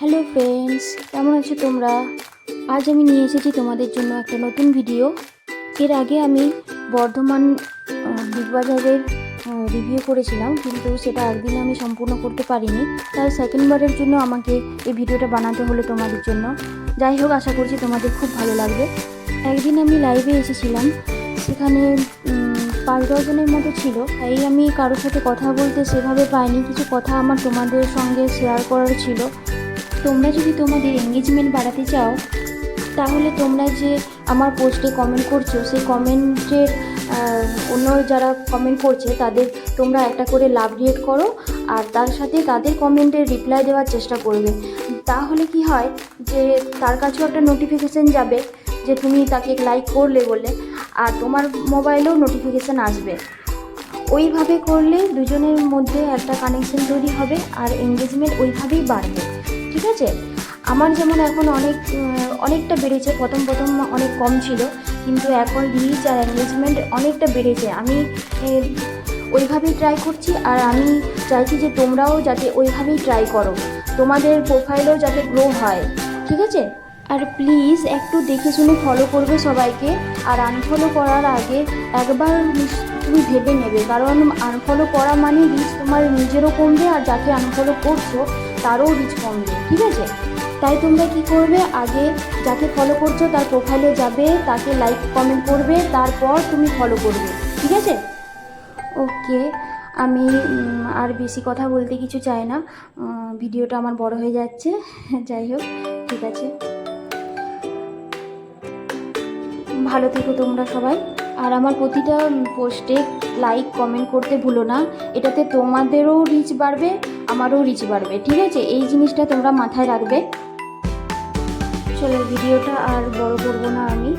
Hello friends কেমন আছো তোমরা? আজ আমি নিয়ে এসেছি তোমাদের জন্য একটা নতুন ভিডিও এর আগে আমি বর্ধমান বিগ বাজারের রিভিউ করেছিলাম, কিন্তু সেটা একদিনে আমি সম্পূর্ণ করতে পারিনি। তাই সেকেন্ডবারের জন্য আমাকে এই ভিডিওটা বানাতে হলো তোমাদের জন্য। যাই হোক, আশা করছি তোমাদের খুব ভালো লাগবে। একদিন আমি লাইভে এসেছিলাম, সেখানে পাঁচ দশজনের মতো ছিল। তাই আমি কারোর সাথে কথা বলতে সেভাবে পাইনি। কিছু কথা আমার তোমাদের সঙ্গে শেয়ার করার ছিল। তোমরা যদি তোমাদের এঙ্গেজমেন্ট বাড়াতে চাও, তাহলে তোমরা যে আমার পোস্টে কমেন্ট করছ, সেই কমেন্টের অন্য যারা কমেন্ট করছে, তাদের তোমরা একটা করে লাভ রিয়েট করো আর তার সাথে তাদের কমেন্টের রিপ্লাই দেওয়ার চেষ্টা করবে। তাহলে কি হয় যে তার কাছেও একটা নোটিফিকেশান যাবে যে তুমি তাকে লাইক করলে বলে, আর তোমার মোবাইলেও নোটিফিকেশান আসবে। ওইভাবে করলে দুজনের মধ্যে একটা কানেকশন তৈরি হবে আর এঙ্গেজমেন্ট ওইভাবেই বাড়বে। ঠিক আছে? আমার যেমন এখন অনেক অনেকটা বেড়েছে, প্রথম প্রথম অনেক কম ছিল, কিন্তু এখন রিচ আর এঙ্গেজমেন্ট অনেকটা বেড়েছে। আমি ওইভাবেই ট্রাই করছি আর আমি চাইছি যে তোমরাও যাতে ওইভাবেই ট্রাই করো। তোমাদের প্রোফাইলও যাতে গ্রো হয়, ঠিক আছে? আর প্লিজ একটু দেখে শুনে ফলো করবে সবাইকে, আর আনফলো করার আগে একবার তুমি ভেবে নেবে, কারণ আনফলো করা মানে রিচ তোমার নিজেরও কমবে আর যাকে আনফলো করছ তারও রিচ নেই, ঠিক আছে? তাই তোমরা কি করবে? আগে যাকে ফলো করছ তার প্রোফাইলে যাবে, তাকে লাইক কমেন্ট করবে, তারপর তুমি ফলো করবে, ঠিক আছে? ওকে আমি আর বেশি কথা বলতে কিছু চাই না। ভিডিওটা আমার বড় হয়ে যাচ্ছে, যাই হোক, ঠিক আছে। ভালো থেকো তোমরা সবাই। আর আমার প্রতিটা পোস্টে লাইক কমেন্ট করতে ভুলো না। এটাতে তোমাদেরও রিচ বাড়বে, আমারও রিচ বাড়বে, ঠিক আছে? এই জিনিসটা তোমরা মাথায় রাখবে। চলো ভিডিওটা আর বড় করব না আমি।